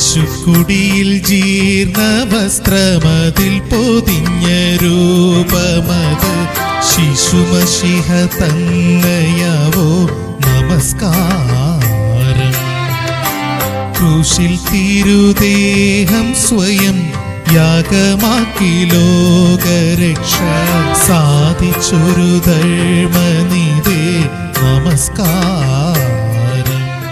പശുക്കുടിയിൽ ജീർണ വസ്ത്രമതിൽ പൊതിഞ്ഞ രൂപമത് ശിശുമഷിഹ തന്നയാവോ നമസ്കാരം. ക്രൂശിൽ തിരുദേഹം സ്വയം യാഗമാക്കി ലോകരക്ഷ സാധിച്ചൊരു ധർമ്മനിതേ നമസ്കാരം.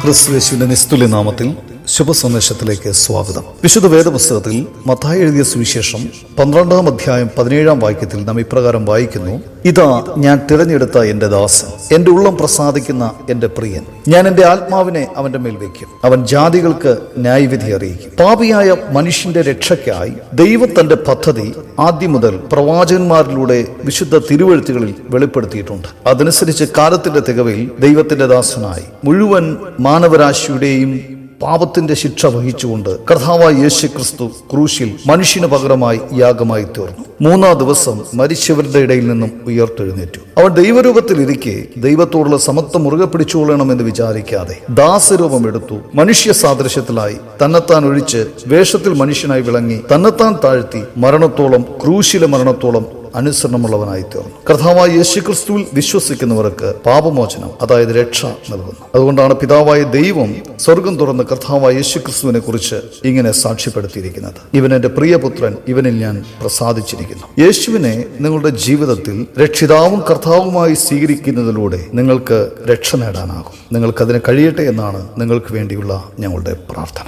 ക്രിസ്തുവേശുവിന്റെ നിസ്തുല്യ നാമത്തിൽ ശുഭസന്ദേശത്തിലേക്ക് സ്വാഗതം. വിശുദ്ധ വേദപുസ്തകത്തിൽ മത്തായി എഴുതിയ സുവിശേഷം പന്ത്രണ്ടാം അധ്യായം പതിനേഴാം വാക്യത്തിൽ നാം ഇപ്രകാരം വായിക്കുന്നു ഇതാ ഞാൻ തിരഞ്ഞെടുത്ത എന്റെ ദാസൻ എന്റെ ഉള്ളം പ്രസാദിക്കുന്ന എന്റെ പ്രിയൻ. ഞാൻ എന്റെ ആത്മാവിനെ അവന്റെ മേൽ വയ്ക്കും. അവൻ ജാതികൾക്ക് ന്യായവിധി അറിയിക്കും. പാപിയായ മനുഷ്യന്റെ രക്ഷയ്ക്കായി ദൈവം തന്റെ പദ്ധതി ആദ്യം മുതൽ പ്രവാചകന്മാരിലൂടെ വിശുദ്ധ തിരുവഴുത്തുകളിൽ വെളിപ്പെടുത്തിയിട്ടുണ്ട്. അതനുസരിച്ച് കാലത്തിന്റെ തികവിൽ ദൈവത്തിന്റെ ദാസനായി മുഴുവൻ മാനവരാശിയുടെയും പാപത്തിന്റെ ശിക്ഷ വഹിച്ചുകൊണ്ട് കർത്താവായ യേശു ക്രിസ്തു ക്രൂശിൽ മനുഷ്യന് പകരമായി യാഗമായി തീർന്നു. മൂന്നാം ദിവസം മരിച്ചവരുടെ ഇടയിൽ നിന്നും ഉയർത്തെഴുന്നേറ്റു. അവൻ ദൈവരൂപത്തിൽ ഇരിക്കെ ദൈവത്തോടുള്ള സമത്വം മുറുകെ പിടിച്ചുകൊള്ളണമെന്ന് വിചാരിക്കാതെ ദാസരൂപം എടുത്തു മനുഷ്യ സാദൃശ്യത്തിലായി തന്നെത്താൻ ഒഴിച്ച് വേഷത്തിൽ മനുഷ്യനായി വിളങ്ങി തന്നെത്താൻ താഴ്ത്തി മരണത്തോളം ക്രൂശിലെ മരണത്തോളം അനുസരണമുള്ളവനായി തീർന്നു കർത്താവായ യേശു ക്രിസ്തുവിൽ വിശ്വസിക്കുന്നവർക്ക് പാപമോചനം അതായത് രക്ഷ നൽകുന്നു. അതുകൊണ്ടാണ് പിതാവായ ദൈവം സ്വർഗം തുറന്ന് കർത്താവായ യേശു ക്രിസ്തുവിനെ കുറിച്ച് ഇങ്ങനെ സാക്ഷ്യപ്പെടുത്തിയിരിക്കുന്നത്. ഇവൻ എന്റെ പ്രിയപുത്രൻ ഇവനിൽ ഞാൻ പ്രസാദിച്ചിരിക്കുന്നു. യേശുവിനെ നിങ്ങളുടെ ജീവിതത്തിൽ രക്ഷിതാവും കർത്താവുമായി സ്വീകരിക്കുന്നതിലൂടെ നിങ്ങൾക്ക് രക്ഷ നേടാനാകും. നിങ്ങൾക്ക് അതിന് കഴിയട്ടെ എന്നാണ് നിങ്ങൾക്ക് വേണ്ടിയുള്ള ഞങ്ങളുടെ പ്രാർത്ഥന.